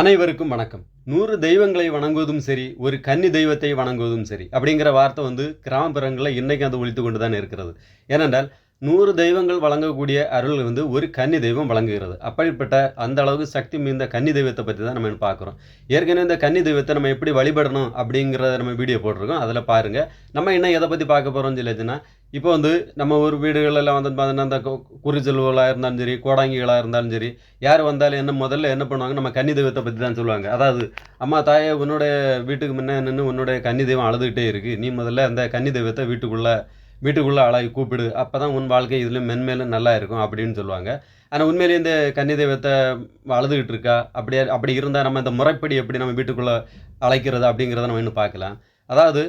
அனைவருக்கும் வணக்கம். நூறு தெய்வங்களை வணங்குவதும் சரி ஒரு கன்னி தெய்வத்தை வணங்குவதும் சரி அப்படிங்கிற வார்த்தை வந்து கிராமப்புறங்களில் இன்றைக்கும் அது ஒழித்து கொண்டு தான் இருக்கிறது. ஏனென்றால் நூறு தெய்வங்கள் வழங்கக்கூடிய அருள் வந்து ஒரு கன்னி தெய்வம் வழங்குகிறது. அப்படிப்பட்ட அந்த அளவுக்கு சக்தி மிகுந்த கன்னி தெய்வத்தை பற்றி தான் நம்ம பார்க்குறோம். ஏற்கனவே இந்த கன்னி தெய்வத்தை நம்ம எப்படி வழிபடணும் அப்படிங்கிறத நம்ம வீடியோ போட்டிருக்கோம். அதில் பாருங்கள் நம்ம என்ன எதை பற்றி பார்க்க போகிறோம்னு சொல்லிச்சுன்னா இப்போ வந்து நம்ம ஒரு வீடுகளெல்லாம் வந்து பார்த்தீங்கன்னா அந்த கு- இருந்தாலும் சரி கோடாங்கிகளாக இருந்தாலும் சரி யார் வந்தாலும் என்ன முதல்ல என்ன பண்ணுவாங்க நம்ம கன்னி தெய்வத்தை பற்றி தான் சொல்லுவாங்க. அதாவது அம்மா தாயே உன்னோட வீட்டுக்கு முன்னே நின்று உன்னோட கன்னி தெய்வம் அழுதுகிட்டே இருக்குது நீ முதல்ல அந்த கன்னி தெய்வத்தை வீட்டுக்குள்ளே வீட்டுக்குள்ளே அழகி கூப்பிடு அப்போ தான் உன் வாழ்க்கை இதில் மென்மேலும் நல்லா இருக்கும் அப்படின்னு சொல்லுவாங்க. ஆனால் உண்மையிலேயே இந்த கன்னி தெய்வத்தை அழுதுகிட்டு இருக்கா? அப்படியே அப்படி இருந்தால் நம்ம இந்த முறைப்படி எப்படி நம்ம வீட்டுக்குள்ளே அழைக்கிறது அப்படிங்கிறத நம்ம இன்னும் பார்க்கலாம். அதாவது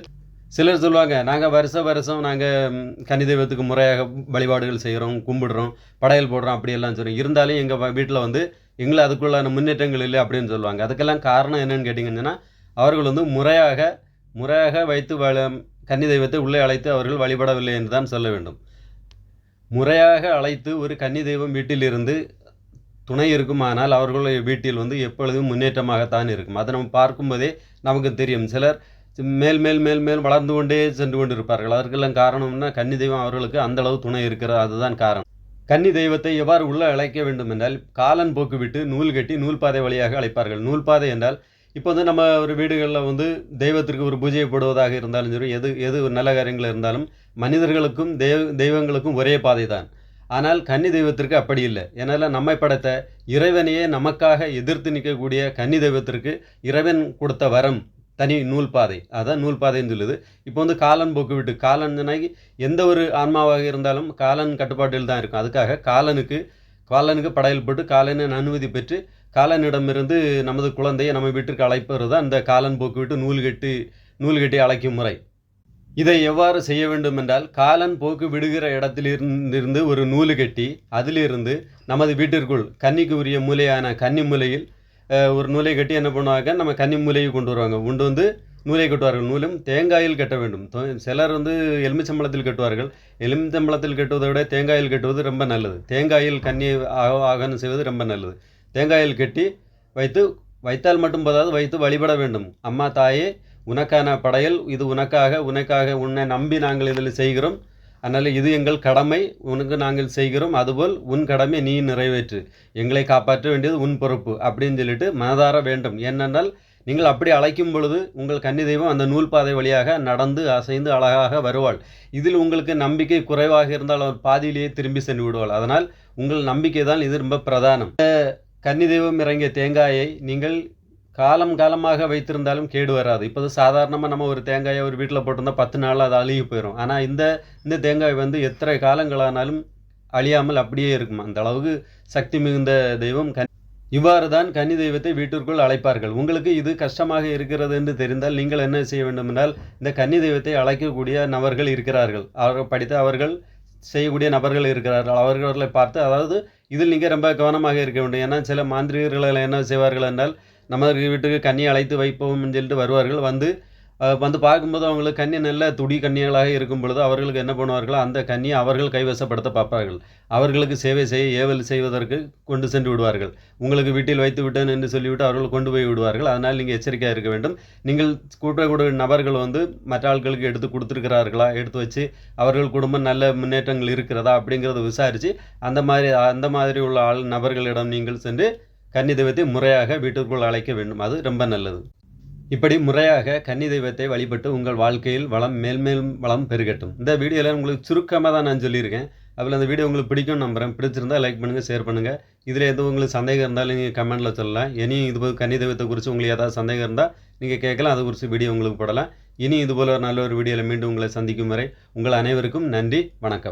சிலர் சொல்லுவாங்க நாங்கள் வருஷ வருஷம் நாங்கள் கன்னி தெய்வத்துக்கு முறையாக வழிபாடுகள் செய்கிறோம் கும்பிடுறோம் படையல் போடுறோம் அப்படியெல்லாம் சொல்கிறோம் இருந்தாலும் எங்கள் வீட்டில் வந்து எங்களை அதுக்குள்ளான முன்னேற்றங்கள் இல்லை அப்படின்னு சொல்லுவாங்க. அதுக்கெல்லாம் காரணம் என்னென்னு கேட்டிங்கன்னா அவர்கள் வந்து முறையாக முறையாக வைத்து வள கன்னி தெய்வத்தை உள்ளே அழைத்து அவர்கள் வழிபடவில்லை என்று தான் சொல்ல வேண்டும். முறையாக அழைத்து ஒரு கன்னி தெய்வம் வீட்டிலிருந்து துணை இருக்குமானால் அவர்களுடைய வீட்டில் வந்து எப்பொழுதும் முன்னேற்றமாகத்தான் இருக்கும். அதை நம்ம பார்க்கும்போதே நமக்கு தெரியும். சிலர் மேல் மேல் மேல் மேல் வளர்ந்து கொண்டே சென்று கொண்டு இருப்பார்கள் அதற்கெல்லாம் காரணம்னா கன்னி தெய்வம் அவர்களுக்கு அந்த அளவு துணை இருக்கிறது. அதுதான் காரணம். கன்னி தெய்வத்தை எவ்வாறு உள்ளே அழைக்க வேண்டும் என்றால் காலன் போக்கு விட்டு நூல் கட்டி நூல் பாதை வழியாக அழைப்பார்கள். நூல் பாதை என்றால் இப்போ வந்து நம்ம ஒரு வீடுகளில் வந்து தெய்வத்திற்கு ஒரு பூஜை போடுவதாக இருந்தாலும் சரி எது எது ஒரு நல்ல காரியங்கள் இருந்தாலும் மனிதர்களுக்கும் தெய்வ தெய்வங்களுக்கும் ஒரே பாதை தான் ஆனால் கன்னி தெய்வத்திற்கு அப்படி இல்லை. ஏன்னா நம்மை படைத்த இறைவனையே நமக்காக எதிர்த்து நிற்கக்கூடிய கன்னி தெய்வத்திற்கு இறைவன் கொடுத்த வரம் தனி நூல் பாதை. அதான் நூல் பாதைன்னு சொல்லுது. இப்போ வந்து காலன் போக்கு விட்டு காலன் எந்த ஒரு ஆன்மாவாக இருந்தாலும் காலன் கட்டுப்பாட்டில் தான் இருக்கும். அதுக்காக காலனுக்கு காலனுக்கு படையல் போட்டு காலனை அனுமதி பெற்று காலனிடமிருந்து நமது குழந்தையை நம்ம வீட்டிற்கு அழைப்பது தான் இந்த காலன் போக்கு விட்டு நூல் கட்டி நூல் கட்டி அழைக்கும் முறை. இதை எவ்வாறு செய்ய வேண்டும் என்றால் காலன் போக்கு விடுகிற இடத்திலிருந்திருந்து ஒரு நூல் கட்டி அதிலிருந்து நமது வீட்டிற்குள் கன்னிக்கு உரிய மூலையான கன்னி மூலையில் ஒரு நூலை கட்டி என்ன பண்ணுவாங்க? நம்ம கன்னி மூலையை கொண்டு வருவாங்க. கொண்டு வந்து நூலை கட்டுவார்கள். நூலும் தேங்காயில் கட்ட வேண்டும். சிலர் வந்து எலுமிச்சம்பழத்தில் கட்டுவார்கள். எலுமிச்சம்பழத்தில் கட்டுவதை விட தேங்காயில் கட்டுவது ரொம்ப நல்லது. தேங்காயில் கன்னி ஆக- ஆகனம் செய்வது ரொம்ப நல்லது. தேங்காயில் கட்டி வைத்து வைத்தால் மட்டும் போதாது வைத்து வழிபட வேண்டும். அம்மா தாயே உனக்கான படையல் இது உனக்காக உனக்காக உன்னை நம்பி நாங்கள் இதில் செய்கிறோம். அதனால் இது எங்கள் கடமை உனக்கு நாங்கள் செய்கிறோம். அதுபோல் உன் கடமை நீ நிறைவேற்று. எங்களை காப்பாற்ற வேண்டியது உன் பொறுப்பு அப்படின்னு சொல்லிட்டு மனதார வேண்டும். ஏனென்றால் நீங்கள் அப்படி அழைக்கும் பொழுது உங்கள் கன்னி தெய்வம் அந்த நூல் பாதை வழியாக நடந்து அசைந்து அழகாக வருவாள். இதில் உங்களுக்கு நம்பிக்கை குறைவாக இருந்தால் அவர் பாதியிலேயே திரும்பி சென்று விடுவாள். அதனால் உங்கள் நம்பிக்கை தான் இது ரொம்ப பிரதானம். கன்னி தெய்வம் இறங்கிய தேங்காயை நீங்கள் காலம் காலமாக வைத்திருந்தாலும் கேடு வராது. இப்போ சாதாரணமாக நம்ம ஒரு தேங்காயை ஒரு வீட்டில் போட்டிருந்தா பத்து நாள் அது அழுகி போயிடும் ஆனால் இந்த இந்த தேங்காய் வந்து எத்தனை காலங்களானாலும் அழியாமல் அப்படியே இருக்கும். அந்த அளவுக்கு சக்தி மிகுந்த தெய்வம் கன் இவ்வாறு தான் கன்னி தெய்வத்தை வீட்டிற்குள் அழைப்பார்கள். உங்களுக்கு இது கஷ்டமாக இருக்கிறது என்று தெரிந்தால் நீங்கள் என்ன செய்ய வேண்டும் என்றால் இந்த கன்னி தெய்வத்தை அழைக்கக்கூடிய நபர்கள் இருக்கிறார்கள். அவர்கள் படித்த அவர்கள் செய்யக்கூடிய நபர்கள் இருக்கிறார்கள். அவர்களை பார்த்து அதாவது இதில் நீங்கள் ரொம்ப கவனமாக இருக்க வேண்டும். ஏன்னா சில மாந்திரிகர்கள் என்ன செய்வார்கள் என்றால் நம்ம வீட்டுக்கு கண்ணியை அழைத்து வைப்போம்னு சொல்லிட்டு வருவார்கள். வந்து வந்து பார்க்கும்போது அவங்களுக்கு கன்னி நல்ல துடி கன்னிகளாக இருக்கும் பொழுது அவர்களுக்கு என்ன பண்ணுவார்களோ அந்த கன்னியை அவர்கள் கைவசப்படுத்த பார்ப்பார்கள். அவர்களுக்கு சேவை செய்ய ஏவல் செய்வதற்கு கொண்டு சென்று விடுவார்கள். உங்களுக்கு வீட்டில் வைத்து விட்டேன் என்று சொல்லிவிட்டு அவர்கள் கொண்டு போய் விடுவார்கள். அதனால் நீங்கள் எச்சரிக்கையாக இருக்க வேண்டும். நீங்கள் கூட்டக்கூடிய நபர்கள் வந்து மற்ற ஆட்களுக்கு எடுத்து கொடுத்துருக்கிறார்களா? எடுத்து வச்சு அவர்கள் குடும்பம் நல்ல முன்னேற்றங்கள் இருக்கிறதா? அப்படிங்கிறத விசாரித்து அந்த மாதிரி அந்த மாதிரி உள்ள ஆள் நபர்களிடம் நீங்கள் சென்று கன்னி தெய்வத்தை முறையாக வீட்டிற்குள் அழைக்க வேண்டும். அது ரொம்ப நல்லது. இப்படி முறையாக கன்னி தெய்வத்தை வழிபட்டு உங்கள் வாழ்க்கையில் வளம் மேல்மேலும் வளம் பெருகட்டும். இந்த வீடியோவில் உங்களுக்கு சுருக்கமாக தான் நான் சொல்லியிருக்கேன். அதில் அந்த வீடியோ உங்களுக்கு பிடிக்கும் நம்புகிறேன் பிடிச்சிருந்தா லைக் பண்ணுங்கள் ஷேர் பண்ணுங்கள் இதில் எதுவும் உங்களுக்கு சந்தேகம் இருந்தாலும் நீங்கள் கமெண்ட்டில் சொல்லலாம். இனியும் இது போல் கன்னி தெய்வத்தை குறித்து உங்களுக்கு ஏதாவது சந்தேகம் இருந்தால் நீங்கள் கேட்கலாம். அது குறித்து வீடியோ உங்களுக்கு போடலாம். இனி இதுபோல் ஒரு நல்ல ஒரு வீடியோவில் மீண்டும் உங்களை சந்திக்கும் வரை உங்கள் அனைவருக்கும் நன்றி வணக்கம்.